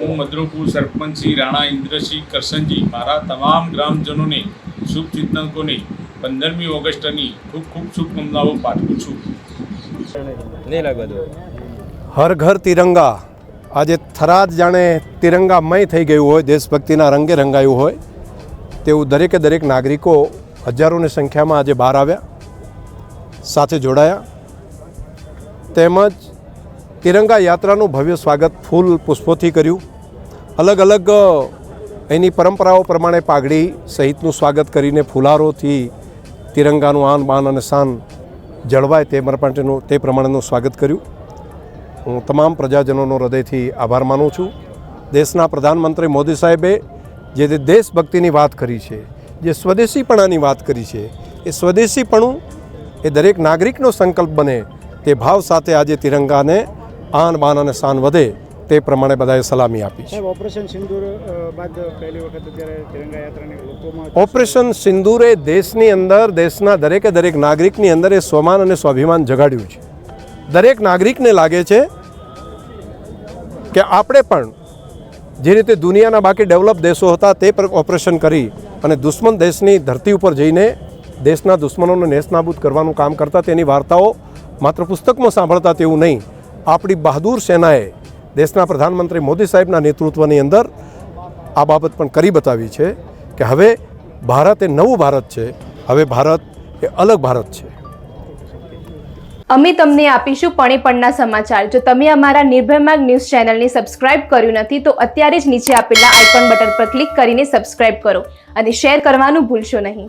હું મદ્રોપુર સરપંચ શ્રી રાણા ઇન્દ્રસિંહ કરસનજી મારા તમામ ગ્રામજનોને શુભચિંતકોને પંદરમી ઓગસ્ટની ખૂબ ખૂબ શુભકામનાઓ પાઠવું છું. નહીં લાગવા દો. હર ઘર તિરંગા. આજે થરાદ જાણે તિરંગામય થઈ ગયું હોય દેશભક્તિના રંગે રંગાયું હોય તેવું દરેકે દરેક નાગરિકો હજારોની સંખ્યામાં આજે બહાર આવ્યા સાથે જોડાયા. તેમજ તિરંગા યાત્રાનું ભવ્ય સ્વાગત ફૂલ પુષ્પોથી કર્યું. અલગ અલગ એની પરંપરાઓ પ્રમાણે પાઘડી સહિતનું સ્વાગત કરીને ફુલારોથી તિરંગાનું આન બાન અને શાન જળવાય તે માટેનું તે પ્રમાણેનું સ્વાગત કર્યું. હું તમામ પ્રજાજનોનો હૃદયથી આભાર માનું છું. દેશના પ્રધાનમંત્રી મોદી સાહેબે જે તે દેશભક્તિની વાત કરી છે, જે સ્વદેશીપણાની વાત કરી છે, એ સ્વદેશીપણું એ દરેક નાગરિકનો સંકલ્પ બને તે ભાવ સાથે આજે તિરંગાને આન બાન અને શાન વધે તે પ્રમાણે બધાએ સલામી આપી છે. ઓપરેશન સિંદૂર બાદ પહેલી વખત અત્યારે તિરંગા યાત્રાની લોકોમાં ઓપરેશન સિંદૂરે દેશની અંદર દેશના દરેકે દરેક નાગરિકની અંદર એ સ્વમાન અને સ્વાભિમાન જગાડ્યું છે. દરેક નાગરિકને લાગે છે કે આપણે પણ જે રીતે દુનિયાના બાકી ડેવલપ દેશો હતા તે પર ઓપરેશન કરી અને દુશ્મન દેશની ધરતી ઉપર જઈને દેશના દુશ્મનોને નેસ્તનાબૂદ કરવાનું કામ કરતા તેની વાર્તાઓ માત્ર પુસ્તકમાં સાંભળતા તેવું નહીં આપણી બહાદુર સેનાએ દેશના પ્રધાનમંત્રી મોદી સાહેબના નેતૃત્વની અંદર આ બાબત પણ કરી બતાવી છે કે હવે ભારત એ નવું ભારત છે. હવે ભારત એ અલગ ભારત છે. અમે તમને આપીશું પણે પણના સમાચાર. જો તમે અમારા નિર્ભય માર્ગ ન્યૂઝ ચેનલને સબસ્ક્રાઇબ કર્યું નથી, તો અત્યારે જ નીચે આપેલા આઇકોન બટન પર ક્લિક કરીને સબસ્ક્રાઇબ કરો અને શેર કરવાનું ભૂલશો નહીં.